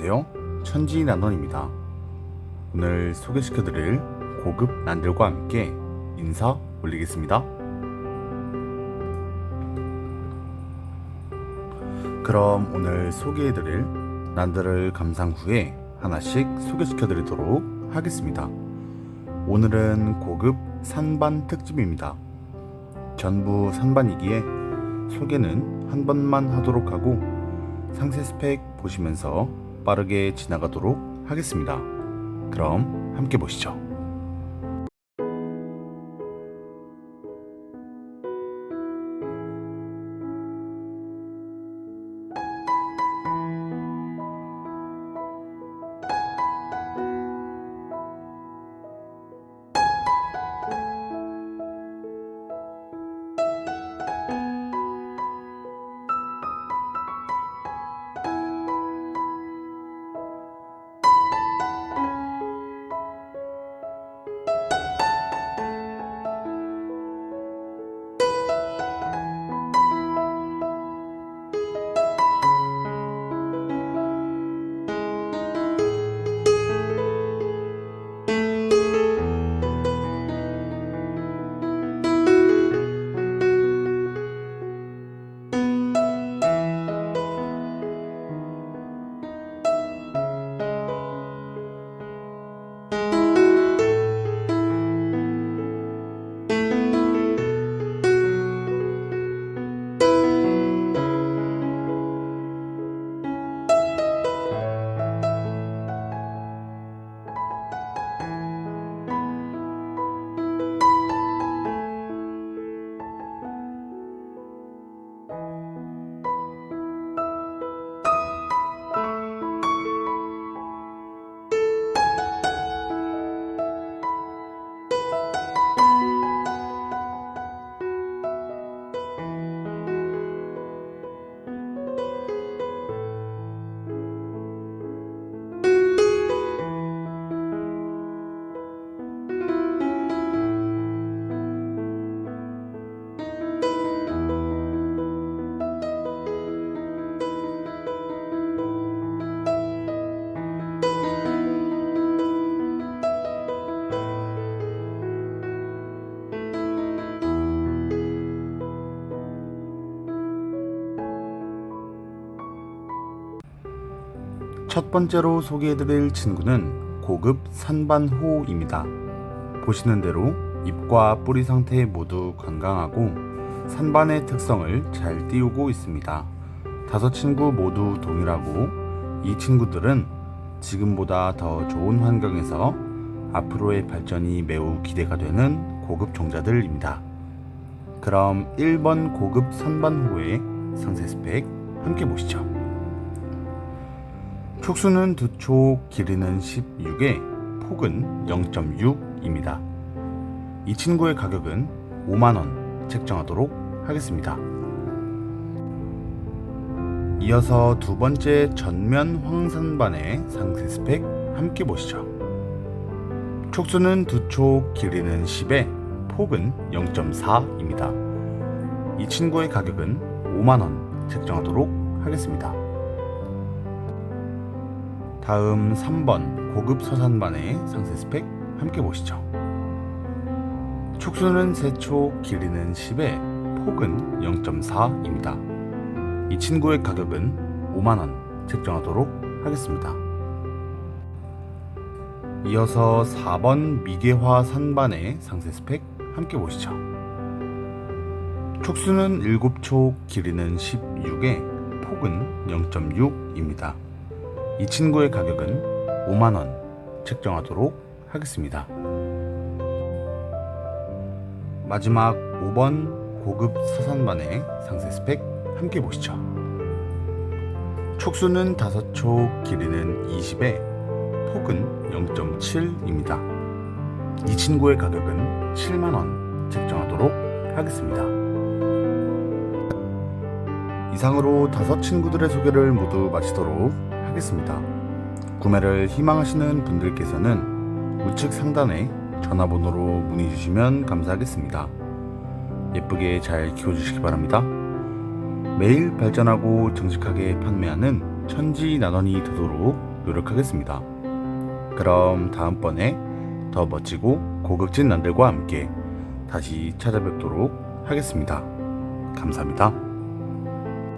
안녕하세요. 천지 난원입니다. 오늘 소개시켜드릴 고급 난들과 함께 인사 올리겠습니다. 그럼 오늘 소개해드릴 난들을 감상 후에 하나씩 소개시켜드리도록 하겠습니다. 오늘은 고급 산반 특집입니다. 전부 산반이기에 소개는 한 번만 하도록 하고 상세 스펙 보시면서 빠르게 지나가도록 하겠습니다. 그럼 함께 보시죠. 첫 번째로 소개해드릴 친구는 고급 산반호입니다. 보시는 대로 잎과 뿌리 상태 모두 건강하고 산반의 특성을 잘 띄우고 있습니다. 다섯 친구 모두 동일하고 이 친구들은 지금보다 더 좋은 환경에서 앞으로의 발전이 매우 기대가 되는 고급 종자들입니다. 그럼 1번 고급 산반호의 상세 스펙 함께 보시죠. 촉수는 두 촉, 길이는 16에 폭은 0.6입니다. 이 친구의 가격은 5만원 책정하도록 하겠습니다. 이어서 두 번째 전면 황산반의 상세 스펙 함께 보시죠. 촉수는 두 촉, 길이는 10에 폭은 0.4입니다. 이 친구의 가격은 5만원 책정하도록 하겠습니다. 다음 3번 고급 서산반의 상세 스펙 함께 보시죠. 촉수는 3촉, 길이는 10에 폭은 0.4입니다. 이 친구의 가격은 5만원 책정하도록 하겠습니다. 이어서 4번 미개화 산반의 상세 스펙 함께 보시죠. 촉수는 7촉, 길이는 16에 폭은 0.6입니다. 이 친구의 가격은 5만원 책정하도록 하겠습니다. 마지막 5번 고급 서산반의 상세 스펙 함께 보시죠. 촉수는 5촉, 길이는 20에 폭은 0.7입니다. 이 친구의 가격은 7만원 책정하도록 하겠습니다. 이상으로 다섯 친구들의 소개를 모두 마치도록 하겠습니다. 구매를 희망하시는 분들께서는 우측 상단에 전화번호로 문의 주시면 감사하겠습니다. 예쁘게 잘 키워주시기 바랍니다. 매일 발전하고 정직하게 판매하는 천지 나눠이 되도록 노력하겠습니다. 그럼 다음번에 더 멋지고 고급진 남들과 함께 다시 찾아뵙도록 하겠습니다. 감사합니다.